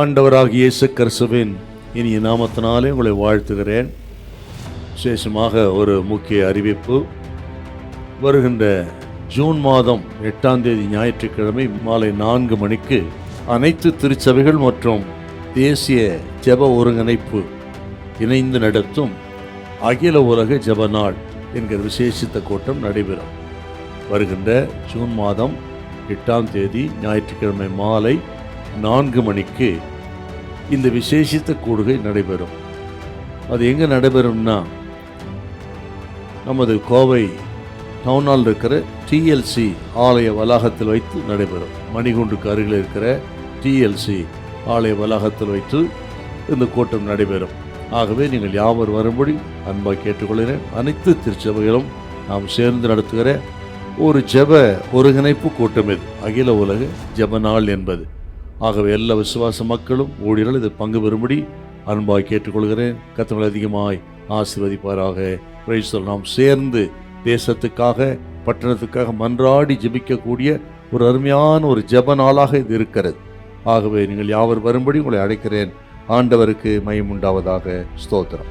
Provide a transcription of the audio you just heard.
ஆண்டவராக இயேசு கிறிஸ்துவின் இனிய நாமத்தினாலே உங்களை வாழ்த்துகிறேன். விசேஷமாக ஒரு முக்கிய அறிவிப்பு. வருகின்ற ஜூன் மாதம் எட்டாம் தேதி ஞாயிற்றுக்கிழமை மாலை நான்கு மணிக்கு அனைத்து திருச்சபைகள் மற்றும் தேசிய ஜெப ஒருங்கிணைப்பு இணைந்து நடத்தும் அகில உலக ஜெப நாள் என்கிற விசேஷித்த கூட்டம் நடைபெறும். வருகின்ற ஜூன் மாதம் எட்டாம் தேதி ஞாயிற்றுக்கிழமை மாலை நான்கு மணிக்கு இந்த விசேஷித்த கூடுகை நடைபெறும். அது எங்கே நடைபெறும்னா நமது கோவை டவுனால் இருக்கிற டிஎல்சி ஆலய வளாகத்தில் வைத்து நடைபெறும். மணிகுண்டுக்கு அருகில் இருக்கிற டிஎல்சி ஆலய வளாகத்தில் வைத்து இந்த கூட்டம் நடைபெறும். ஆகவே நீங்கள் யாவர் வரும்படி அன்பாக கேட்டுக்கொள்கிறேன். அனைத்து திருச்சபைகளும் நாம் சேர்ந்து நடத்துகிற ஒரு ஜெப ஒருங்கிணைப்பு கூட்டம் இது. அகில உலக ஜெப நாள் என்பது. ஆகவே எல்லா விசுவாச மக்களும் ஊழியர்கள் இதில் பங்கு பெறும்படி அன்பாய் கேட்டுக்கொள்கிறேன். கத்தங்களை அதிகமாய் ஆசிர்வதிப்பாராக. பிரைஸ் நாம் சேர்ந்து தேசத்துக்காக பட்டணத்துக்காக மன்றாடி ஜெபிக்கக்கூடிய ஒரு அருமையான ஒரு ஜெப நாளாக இது இருக்கிறது. ஆகவே நீங்கள் யாவர் வரும்படி உங்களை அழைக்கிறேன். ஆண்டவருக்கு மயம் உண்டாவதாக. ஸ்தோத்திரம்.